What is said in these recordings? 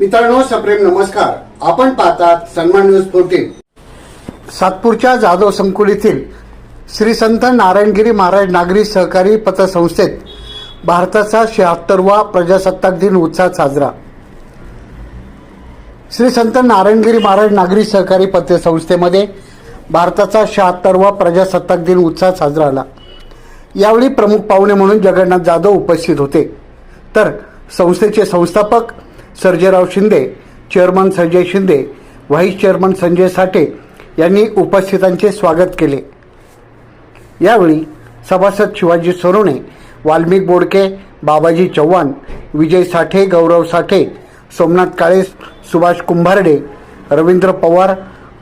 मित्रांनो सप्रेम नमस्कार. आपण पाहतात सन्मान न्यूज फोर्टीन सातपूरच्या जाधव संकुल येथील श्री संत नारायणगिरी महाराज नागरी सहकारी पतसंस्थेत भारताचा शहात्तरवा प्रजासत्ताक दिन उत्साहात साजरा. श्री संत नारायणगिरी महाराज नागरी सहकारी पतसंस्थेमध्ये भारताचा शहात्तरवा प्रजासत्ताक दिन उत्साहात साजरा आला. यावेळी प्रमुख पाहुणे म्हणून जगन्नाथ जाधव उपस्थित होते. तर संस्थेचे संस्थापक Sarjerao Shinde chairman Sanjay Shinde vice chairman Sanjay Sathe यांनी उपस्थितांचे स्वागत केले. यावेळी सभासद शिवाजी सोनवणे वाल्मिक बोडके बाबाजी चव्हाण विजय साठे गौरव साठे सोमनाथ काळे सुभाष कुंभारडे रवींद्र पवार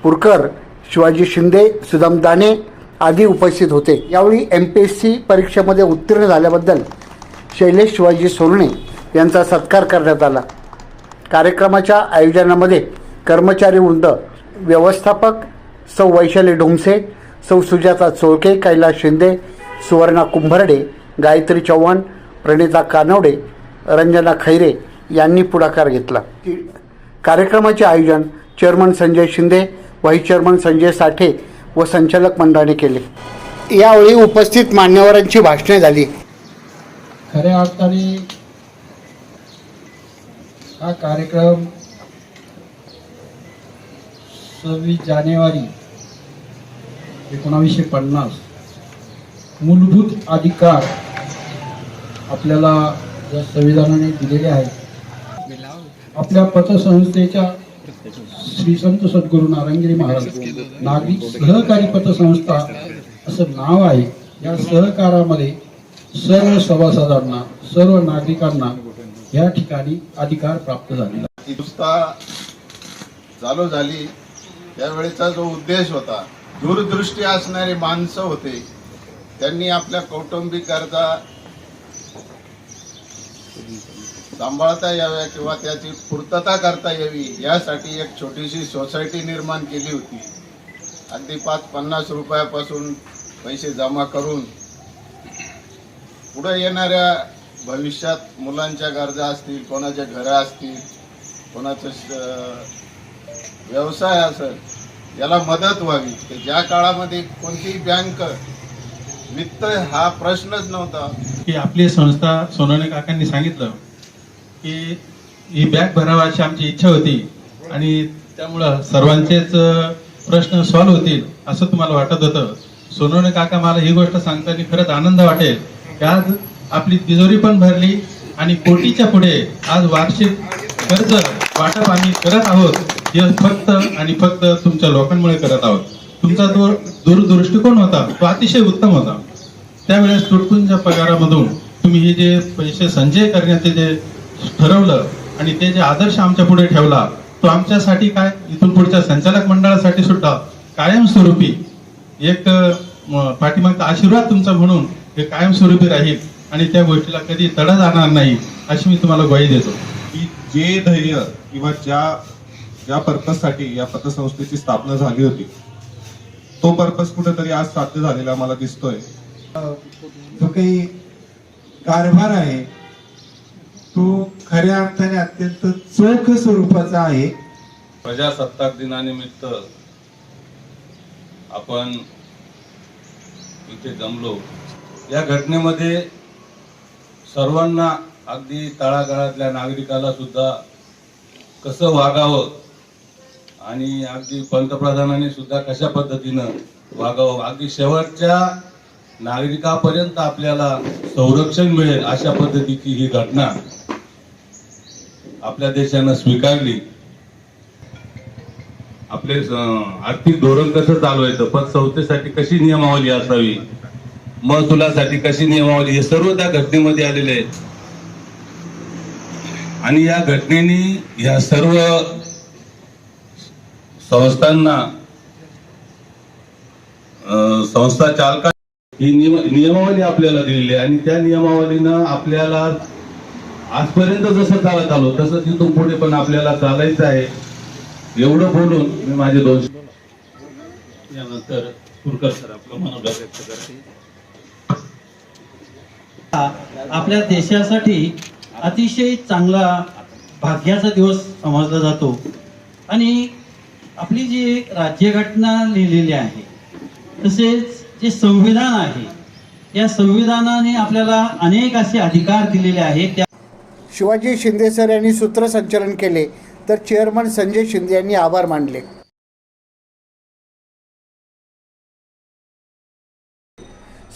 पुरकर शिवाजी शिंदे सुदाम दाने आदी उपस्थित होते. यावेळी एम पी एस सी परीक्षेमध्ये उत्तीर्ण झाल्याबद्दल शैलेश शिवाजी सोनणे यांचा सत्कार करण्यात आला. कार्यक्रमाच्या आयोजनामध्ये कर्मचारी वृंद व्यवस्थापक सौ वैशाली ढोमसे सौ सुजाता चोळके कैलास शिंदे सुवर्णा कुंभर्डे गायत्री चव्हाण प्रणिता कानवडे रंजना खैरे यांनी पुढाकार घेतला. कार्यक्रमाचे आयोजन chairman Sanjay Shinde vice chairman Sanjay Sathe व संचालक मंडळाने केले. यावेळी उपस्थित मान्यवरांची भाषणे झाली. खऱ्या अर्थाने हा कार्यक्रम सव्वीस जानेवारी एकोणावीसशे पन्नास मूलभूत अधिकार आपल्याला ज्या संविधानाने दिलेले आहेत. आपल्या पतसंस्थेच्या श्री संत सद्गुरू नारायणगिरी महाराज नागरिक सहकारी पतसंस्था असं नाव आहे. या सहकारामध्ये सर्व सभासदांना सर्व नागरिकांना या ठिकाणी अधिकार प्राप्त झालेला संस्था चालू झाली त्यावेळेचा जो उद्देश होता दूरदृष्टी असणारी माणसं होते त्यांनी आपल्या कौटुंबिक गरजा सांभाळता याव्या किंवा त्याची पूर्तता करता यावी यासाठी एक छोटीशी सोसायटी निर्माण केली होती. अगदी पाच पन्नास रुपयापासून पैसे जमा करून पुढे येणाऱ्या भविष्यात मुलांच्या गरजा असतील कोणाच्या घरं असतील कोणाचं श- व्यवसाय असेल याला मदत व्हावी. की ज्या काळामध्ये कोणतीही बँक वित्त हा प्रश्नच नव्हता. की आपली संस्था सोनवणे काकांनी सांगितलं की ही बॅग भरावा अशी आमची इच्छा होती आणि त्यामुळं सर्वांचेच प्रश्न सॉल्व्ह होतील असं तुम्हाला वाटत होतं. सोनवणे काका मला ही गोष्ट सांगताना खरंच आनंद वाटेल. की आज आपली तिजोरी पण भरली आणि कोटीच्या पुढे आज वार्षिक कर्ज वाटप आम्ही करत आहोत. हे फक्त आणि फक्त तुमच्या लोकांमुळे करत आहोत. तुमचा जो दूरदृष्टिकोन होता तो अतिशय उत्तम होता. त्यावेळेस तुटकुंच्या पगारामधून तुम्ही हे जे पैसे संचय करण्याचे जे ठरवलं आणि ते जे आदर्श आमच्या पुढे ठेवला तो आमच्यासाठी काय? इथून पुढच्या संचालक मंडळासाठी सुद्धा कायमस्वरूपी एक पाठीमागचा आशीर्वाद तुमचा म्हणून हे कायमस्वरूपी राहील. आणि त्या गोष्टीला कधी तडा जाणार नाही अशी मी तुम्हाला ग्वाही देतो. की जे धैर्य किंवा ज्या ज्या पर्पजसाठी या पतसंस्थेची स्थापना झाली होती तो पर्पज कुठेतरी आज साध्य झालेला मला दिसतोय. जो काही कारभार आहे तो खऱ्या अर्थाने अत्यंत चोख स्वरूपाचा आहे. प्रजासत्ताक दिनानिमित्त आपण इथे जमलो. या घटनेमध्ये सर्वांना अगदी तळागाळातल्या नागरिकाला सुद्धा कसं वागावं आणि अगदी पंतप्रधानांनी सुद्धा कशा पद्धतीनं वागावं? अगदी शेवटच्या नागरिकापर्यंत आपल्याला संरक्षण मिळेल अशा पद्धतीची ही घटना आपल्या देशानं स्वीकारली. आपले आर्थिक धोरण कसं चालवायचं? पतसंस्थेसाठी कशी नियमावली असावी? महसुलासाठी कशी नियमावली हे सर्व त्या घटनेमध्ये आलेले आहेत. आणि या घटनेने या सर्व संस्थांना संस्था चालका ही नियम नियमावली आपल्याला दिलेली आहे. आणि त्या नियमावलीनं आपल्याला आजपर्यंत जसं चालत आलो तसं तिथून पुढे पण आपल्याला चालायचं आहे. एवढं बोलून मी माझे दोन यानंतर कुरकर सर आपलं मनोगत व्यक्त करते आपल्या देशासाठी अतिशय चांगला भाग्याचा दिवस समजला जातो. आणि आपली जी राज्यघटना लिहिलेली आहे तसेच जे संविधान आहे या संविधानाने आपल्याला अनेक असे अधिकार दिलेले आहेत. त्या शिवाजी शिंदे सर यांनी सूत्रसंचलन केले तर चेअरमन संजय शिंदे यांनी आभार मानले.